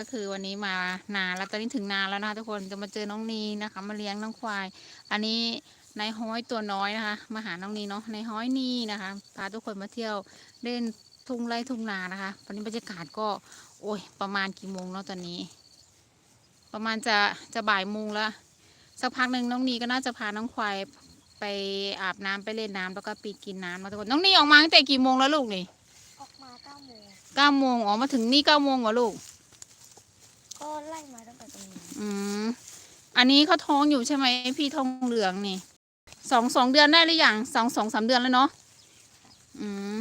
ก็คือวันนี้มานาแล้วตอนนี้ถึงนาแล้วนะคะทุกคนจะมาเจอน้องนีนะคะ มาเลี้ยงน้องควาย อันนี้นายห้อยตัวน้อยนะคะ มาหาน้องนีเนาะนายห้อยนีนะคะพาทุกคนมาเที่ยวเล่นทุ่งไร่ทุ่งนานะคะตอนนี้บรรยากาศก็ โอ้ย ประมาณกี่โมงแล้วตอนนี้ ประมาณจะจะบ่ายโมงแล้วสักพักหนึ่งน้องนีก็น่าจะพาน้องควายไปอาบน้ำไปเล่นน้ำแล้วก็ปีกินน้ำมาทุกคนน้องนีออกมาตั้งแต่กี่โมงแล้วลูกนี่ออกมาเก้าโมงเก้าโมงอ๋อมาถึงนี่เก้าโมงเหรอลูก ก็ไล่มาตั้งแต่ตรงนี้อืมอันนี้เขาท้องอยู่ใช่ไหมพี่ทองเหลืองนี่สองสองเดือนได้หรือยังสองสองสามเดือนแล้วเนาะอืม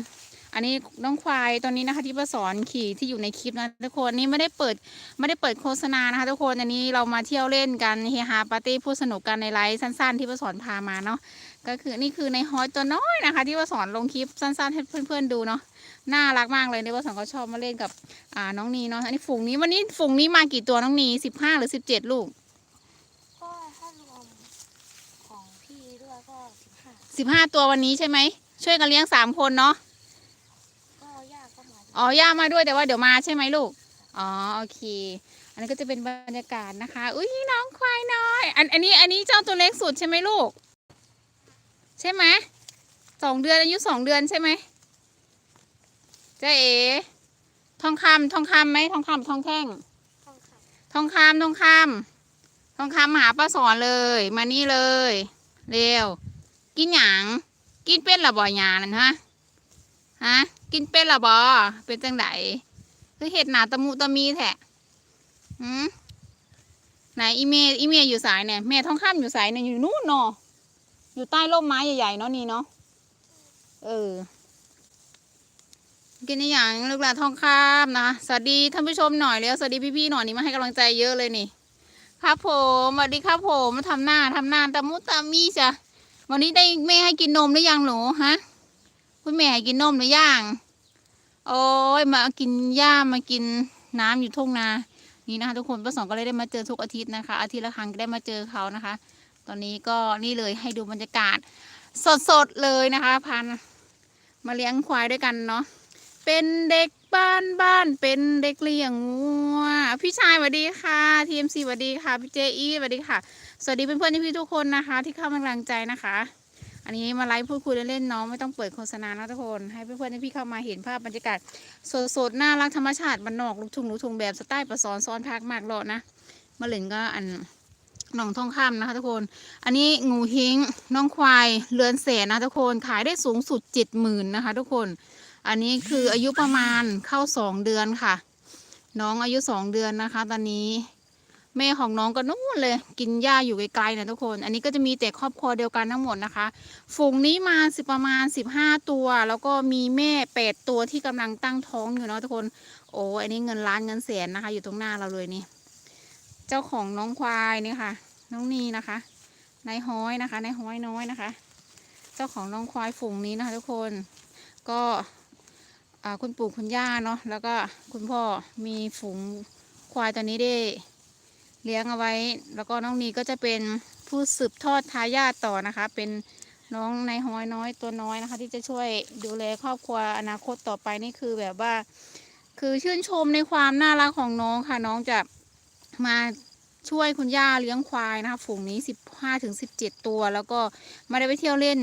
อันนี้น้องควายตอนนี้นะคะที่ประสอนขี่ที่อยู่ในคลิปนะทุกคนนี่ไม่ได้เปิดไม่ได้เปิดโฆษณานะคะ ทุกคนอันนี้เรามาเที่ยวเล่นกันเฮฮาปาร์ตี้พูดสนุกกันในไลฟ์สั้น ๆ ที่ประสอนพามาเนาะก็คือนี่คือในฮอยตัวน้อยนะคะ ที่ประสอนลงคลิปสั้น ๆ ให้เพื่อนๆดูเนาะน่ารักมากเลยในประสอนเขาชอบมาเล่นกับอ่าน้องนีเนาะอันนี้ฝูงนี้วันนี้ฝูงนี้มากี่ตัวน้องนีสิบห้าหรือสิบเจ็ดลูกก็ถ้ารวมของพี่ด้วยก็สิบห้าสิบห้าตัววันนี้ใช่ไหมช่วยกันเลี้ยงสามคนเนาะก็ยากก็มา อ๋อย่ามาด้วยแต่ว่าเดี๋ยวมาใช่ไหมลูก อ๋อโอเค อันนี้ก็จะเป็นบรรยากาศนะคะ อุ้ยน้องควายน้อย อันอันนี้อันนี้เจ้าตัวเล็กสุดใช่ไหมลูก ใช่ไหมสองเดือนอายุสองเดือนใช่ไหมเจ๊เอทองคำทองคำไหมทองคำทองแท่งต้องขับทองคำทองคำทองคำมาหาป้าสอนเลย มานี่เลย เร็ว กินหยังกินเป็ดละบ่อยานั่นฮะ ฮะ กินเป็ดละบ่เป็นจังไดคือเห็ดหนาตะมุตะมีแท้หืมไหนอีเมอีเมอยู่สายเนี่ยแม่ทองคำอยู่สายเนี่ยอยู่นู่นเนาะอยู่ใต้ร่มไม้ใหญ่ๆเนาะนี่เนาะเออ กินอย่างลูกหลานทองคำนะสวัสดีท่านผู้ชมหน่อยแล้วสวัสดีพี่ๆหน่อยนี่มาให้กำลังใจเยอะเลยนี่ ครับผมสวัสดีครับผมมาทำหน้าทำหน้าตะมุตะมีจ้ะวันนี้ได้แม่ให้กินนมหรือยังหนูฮะ คุณแม่ให้กินนมหรือยังโอ้ยมากินหญ้ามากินน้ำอยู่ทุ่งนา นี่นะคะ ทุกคนป้าสองก็เลยได้มาเจอทุกอาทิตย์นะคะ อาทิตย์ละครั้งก็ได้มาเจอเขานะคะ ตอนนี้ก็นี่เลยให้ดูบรรยากาศ สดๆเลยนะคะ พันมาเลี้ยงควายด้วยกันเนาะเป็นเด็กบ้านบ้านเป็นเด็กเลี้ยงงัวพี่ชายสวัสดีค่ะทีมซีสวัสดีค่ะพี่เจอีสวัสดีค่ะ สวัสดีเพื่อนๆที่พี่ทุกคนนะคะ ที่เข้ามากำลังใจนะคะ อันนี้มาไลฟ์พูดคุยเล่นๆเนาะไม่ต้องเปิดโฆษณานะทุกคน ให้เพื่อนๆที่พี่เข้ามาเห็นภาพบรรยากาศสดๆน่ารักธรรมชาติบ้านนอกลูกทุ่งลูกทุ่งแบบสไตล์ประสอนซ้อนพักมากเลาะนะมาเล่นก็อันหนองทองคำนะคะทุกคน อันนี้งูหิงน้องควายเรือนแสนนะทุกคนขายได้สูงสุดเจ็ดหมื่นนะคะ ทุกคน อันนี้คืออายุประมาณเข้าสองเดือนค่ะ น้องอายุสองเดือนนะคะ ตอนนี้ แม่ของน้องก็นู่นเลย กินหญ้าอยู่ไกลๆนะทุกคน อันนี้ก็จะมีแต่ครอบครัวเดียวกันทั้งหมดนะคะ ฝูงนี้มาสิประมาณสิบห้าตัว แล้วก็มีแม่แปดตัวที่กำลังตั้งท้องอยู่เนาะทุกคน โอ้อันนี้เงินล้านเงินแสนนะคะ อยู่ตรงหน้าเราเลยนี่ เจ้าของน้องควายนี่ค่ะ น้องนีนะคะนายห้อยนะคะนายห้อยน้อยนะคะ เจ้าของน้องควายฝูงนี้นะคะ ทุกคน ก็คุณปู่คุณย่าเนาะ แล้วก็คุณพ่อมีฝูงควายตัวนี้ได้ เลี้ยงเอาไว้ แล้วก็น้องนีก็จะเป็นผู้สืบทอดทายาทต่อนะคะ เป็นน้องนายห้อยน้อยตัวน้อยนะคะ ที่จะช่วยดูแลครอบครัวอนาคตต่อไปนี่คือแบบว่า คือชื่นชมในความน่ารักของน้องค่ะ น้องจะมาช่วยคุณย่าเลี้ยงควายนะคะ ฝูงนี้สิบห้าถึงสิบเจ็ดตัว แล้วก็ไม่ได้ไปเที่ยวเล่น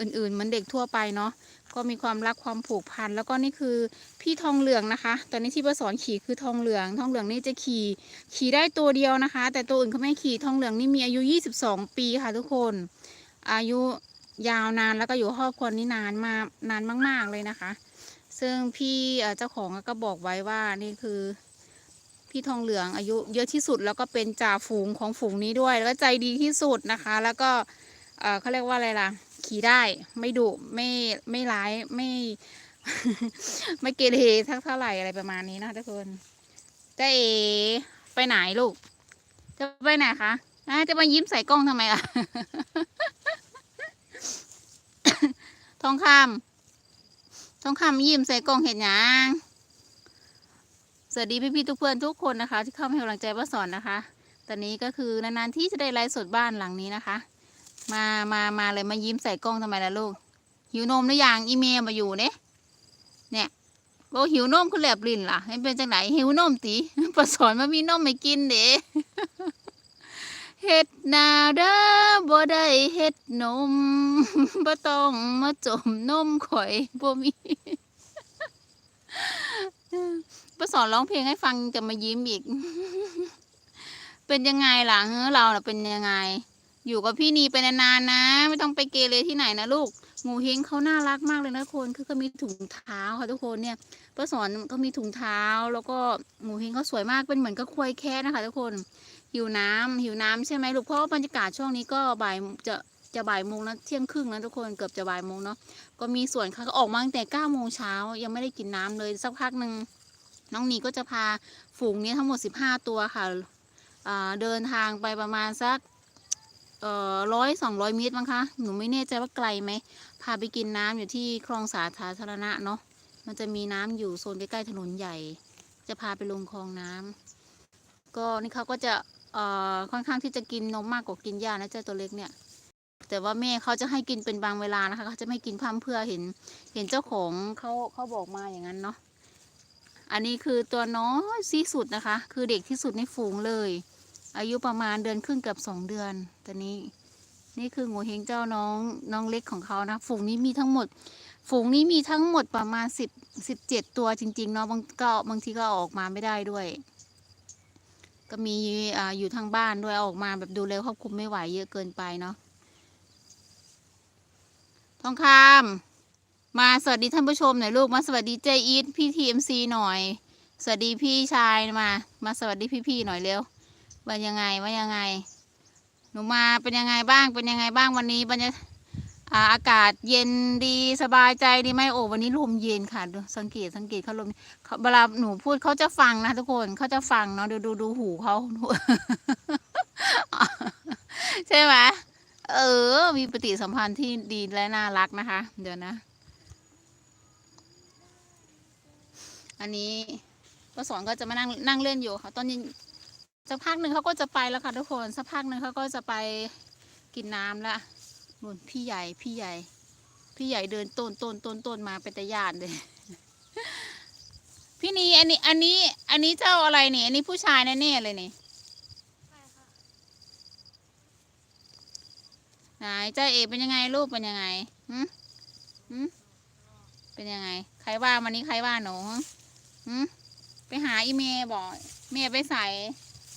อื่นๆเหมือนเด็กทั่วไปเนาะก็มีความรักความผูกพัน แล้วก็นี่คือพี่ทองเหลืองนะคะ ตอนนี้ที่ประสอนขี่คือทองเหลือง ทองเหลืองนี่จะขี่ขี่ได้ตัวเดียวนะคะ แต่ตัวอื่นเขาไม่ขี่ทองเหลืองนี่มีอายุ 22 ปีค่ะทุกคน อายุยาวนานแล้วก็อยู่ครอบครัวนี้นานมานานมาก ๆเลยนะคะ ซึ่งพี่เจ้าของก็บอกไว้ว่านี่คือพี่ทองเหลืองอายุเยอะที่สุดแล้วก็เป็นจ่าฝูงของฝูงนี้ด้วย แล้วก็ใจดีที่สุดนะคะ แล้วก็เขาเรียกว่าอะไรล่ะ ขี่ได้ไม่ดุไม่ไม่ร้ายไม่ ไม่เกเรทักเท่าไหร่อะไรประมาณนี้นะคะทุกคนจ้าเอไปไหนลูก จะไปไหนคะอ่าจะมายิ้มใส่กล้องทำไมล่ะ ทองคำทองคำยิ้มใส่กล้องเห็นยังสวัสดีพี่ๆทุกเพื่อนทุกคนนะคะ ที่เข้ามาให้กำลังใจป้าสอนนะคะ ตอนนี้ก็คือนานๆที่จะได้ไลฟ์สดบ้านหลังนี้นะคะ มามามาเลยมายิ้มใส่กล้องทำไมล่ะลูก หิวนมหรือยังอีเมลมาอยู่เนี่ยเนี่ยบอกหิวนมคือแลบลิ้นล่ะให้เป็นจังไหนหิวนมติประสอนมามีนมไม่กินเด้เฮ็ดนาเด้อบ่ได้เฮ็ดนมบ่ต้องมาจมนมข่อยบ่มีประสอนร้องเพลงให้ฟังจะมายิ้มอีก เป็นยังไงล่ะเฮ้อเราน่ะเป็นยังไง อยู่กับพี่นีไปนานๆนะ ไม่ต้องไปเกเรที่ไหนนะลูกงูเฮงเขาน่ารักมากเลยนะทุกคนคือเขามีถุงเท้าค่ะทุกคนเนี่ยป้าสอนก็มีถุงเท้าแล้วก็งูเฮงเขาสวยมากเป็นเหมือนกับควายแค่นะคะ ทุกคนหิวน้ำหิวน้ำใช่ไหมลูกเพราะว่าบรรยากาศช่วงนี้ก็บ่ายจะจะบ่ายโมงแล้วเที่ยงครึ่งแล้วทุกคนเกือบจะบ่ายโมงเนาะก็มีส่วนค่ะก็ออกมาตั้งแต่เก้าโมงเช้ายังไม่ได้กินน้ำเลยสักพักหนึ่งน้องนีก็จะพาฝูงนี้ทั้งหมดสิบห้าตัวค่ะเดินทางไปประมาณสัก เอ่อร้อยสองร้อยเมตรมั้งคะ หนูไม่แน่ใจว่าไกลไหม พาไปกินน้ำอยู่ที่คลองสาธารณะเนาะ มันจะมีน้ำอยู่โซนใกล้ๆถนนใหญ่ จะพาไปลงคลองน้ำก็นี่เขาก็จะเอ่อค่อนข้างที่จะกินนมมากกว่ากินหญ้านะเจ้าตัวเล็กเนี่ย แต่ว่าแม่เขาจะให้กินเป็นบางเวลานะคะเขาจะไม่กินพร่ำเพื่อเห็น เห็นเจ้าของเขาเขาบอกมาอย่างนั้นเนาะ อันนี้คือตัวน้อยที่สุดนะคะ คือเด็กที่สุดในฝูงเลย อายุประมาณเดือนครึ่งกับสองเดือนตอนนี้ นี่คืองูเฮงเจ้าน้องน้องเล็กของเขานะ ฝูงนี้มีทั้งหมด ฝูงนี้มีทั้งหมดประมาณสิบสิบเจ็ดตัวจริง ๆ เนาะบางก็บางทีก็ออกมาไม่ได้ด้วย ก็มีอ่าอยู่ทางบ้านด้วยอออกมาแบบดูแลควบคุมไม่ไหวเยอะเกินไปเนาะทองคำมาสวัสดีท่านผู้ชมหน่อยลูกมาสวัสดีเจอีทพี่ทีเอ็มซีหน่อย สวัสดีพี่ชายมา มาสวัสดีพี่ๆหน่อยเร็ว ว่ายังไงว่ายังไง หนูมาเป็นยังไงบ้างเป็นยังไงบ้างวันนี้บรรยาอ่าอากาศเย็นดีสบายใจดีไหมโอ้วันนี้ลมเย็นค่ะสังเกตสังเกตเขาลมเขาเวลาหนูพูดเขาจะฟังนะทุกคนเขาจะฟังเนาะดูดูดูหูเขาใช่ไหมเออ มีปฏิสัมพันธ์ที่ดีและน่ารักนะคะ เดี๋ยวนะ อันนี้ป้าสอนก็จะมานั่งนั่งเล่นอยู่ค่ะ ตอนนี้ สักพักหนึ่งเขาก็จะไปแล้วค่ะทุกคนสักพักหนึ่งเขาก็จะไปกินน้ำละนู่นพี่ใหญ่พี่ใหญ่ พี่ใหญ่เดินต้นต้นต้นต้นมาเป็นตะยานเลยพี่นีอันนี้อันนี้ อันนี้เจ้าอะไรเนี่ยอันนี้ผู้ชายแน่ๆเลยนี่ใช่ค่ะไหนเจ้าเอกเป็นยังไงลูกเป็นยังไงหืมหืมเป็นยังไง ใครว่าวันนี้ใครว่าหนูหืมไปหาอีเมย์บอกเมย์ไปใส่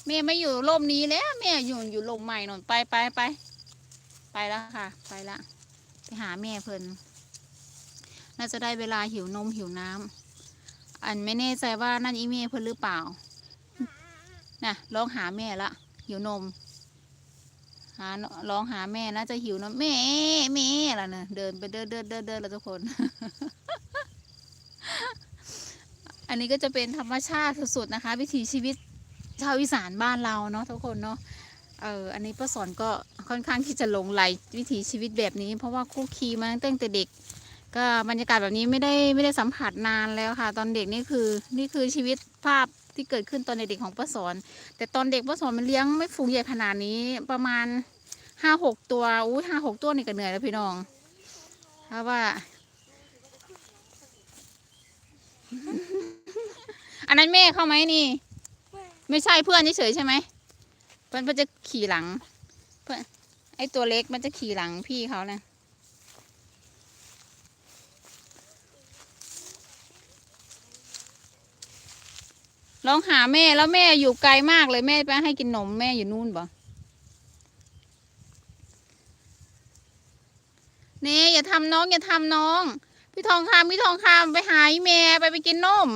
เมย์ไม่อยู่ร่มนี้แล้วเมย์อยู่อยู่ร่มใหม่หนนไปไปไปไปแล้วค่ะ ไปละไปหาแม่เพิ่นน่าจะได้เวลาหิวนมหิวน้ำอันไม่แน่ใจว่านั่นอีเมย์เพิ่นหรือเปล่าน่ะร้องหาแม่ละหิวนมหาร้องหาแม่น่าจะหิวนมแม่แม่ล้วเนอะเดินไปเดินเดินเดินเดินแล้วทุกคน อันนี้ก็จะเป็นธรรมชาติสุดๆนะคะ วิถีชีวิต ชาวอีสานบ้านเราเนาะทุกคนเนาะเอออันนี้ป้าสอนก็ค่อนข้างที่จะหลงไหลวิถีชีวิตแบบนี้ เพราะว่าคุกคีมาตั้งแต่เด็ก ก็บรรยากาศแบบนี้ไม่ได้ไม่ได้สัมผัสนานแล้วค่ะ ตอนเด็กนี่คือนี่คือชีวิตภาพที่เกิดขึ้นตอนเด็กๆของป้าสอน แต่ตอนเด็กป้าสอนมันเลี้ยงไม่ฝูงใหญ่ขนาดนี้ประมาณห้าหกตัวอุ้ยห้าหกตัวนี่ก็เหนื่อยแล้วพี่น้องเพราะว่า อันนั้นแม่เข้าไหมนี่ ไม่ใช่เพื่อนเฉยใช่ไหมเพื่อนมันจะขี่หลัง เพื่อนไอตัวเล็กมันจะขี่หลังพี่เขานะลองหาแม่แล้วแม่อยู่ไกลมากเลยแม่ไปให้กินนมแม่อยู่นู่นบ่เน่อย่าทำน้องอย่าทำน้อง พี่ทองคำพี่ทองคำไปหาแม่ไปไปกินนม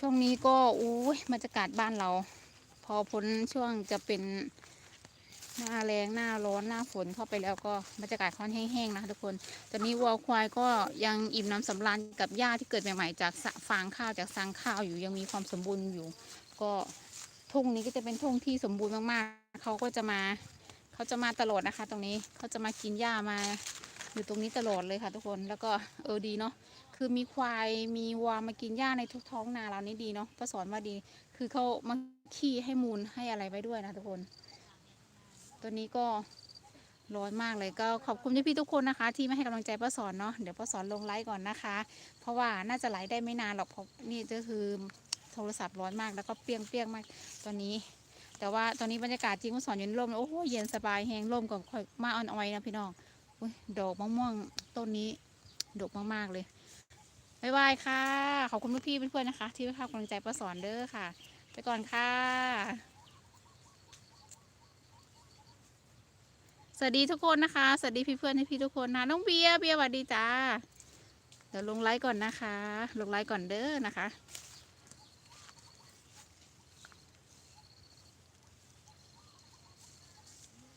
ช่วงนี้ก็อู้ยบรรยากาศบ้านเรา พอพ้นช่วงจะเป็นหน้าแรงหน้าร้อนหน้าฝนเข้าไปแล้วก็บรรยากาศค่อนแห้งๆนะทุกคนตอนนี้วัวควายก็ยังอิ่มน้ำสำราญกับหญ้าที่เกิดใหม่ๆจากฟางข้าวจากซางข้าวอยู่ยังมีความสมบูรณ์อยู่ ก็ทุ่งนี้ก็จะเป็นทุ่งที่สมบูรณ์มากๆเขาก็จะมาเขาจะมาตลอดนะคะ ตรงนี้เขาจะมากินหญ้ามาอยู่ตรงนี้ตลอดเลยค่ะ ทุกคนแล้วก็เออดีเนาะ คือมีควายมีวัวมากินหญ้าในทุกท้องนาเรานี่ดีเนาะป้าสอนว่าดี คือเขามาขี้ให้มูลให้อะไรไว้ด้วยนะทุกคน ตัวนี้ก็ร้อนมากเลยก็ขอบคุณพี่ๆทุกคนนะคะ ที่มาให้กำลังใจป้าสอนเนาะเดี๋ยวป้าสอนลงไลฟ์ก่อนนะคะ เพราะว่าน่าจะไลฟ์ได้ไม่นานหรอกเพราะนี่ก็คือโทรศัพท์ร้อนมากแล้วก็เปรี้ยงเปรี้ยงมากตอนนี้ แต่ว่าตอนนี้บรรยากาศจริงป้าสอนอยู่ในร่มแล้วโอ้โหเย็นสบายแห้งร่มกับมาอ่อนอ้อยนะพี่น้องอุ๊ยดอกมะม่วงต้นนี้ดกมากๆเลย บ๊ายบายค่ะ ขอบคุณพี่เพื่อนๆนะคะ ที่ให้กำลังใจป้าสอนเด้อค่ะ ไปก่อนค่ะ สวัสดีทุกคนนะคะ สวัสดีพี่เพื่อนให้พี่ทุกคนนะ น้องเบียร์เบียร์สวัสดีจ้า เดี๋ยวลงไลฟ์ก่อนนะคะ ลงไลฟ์ก่อนเด้อนะคะ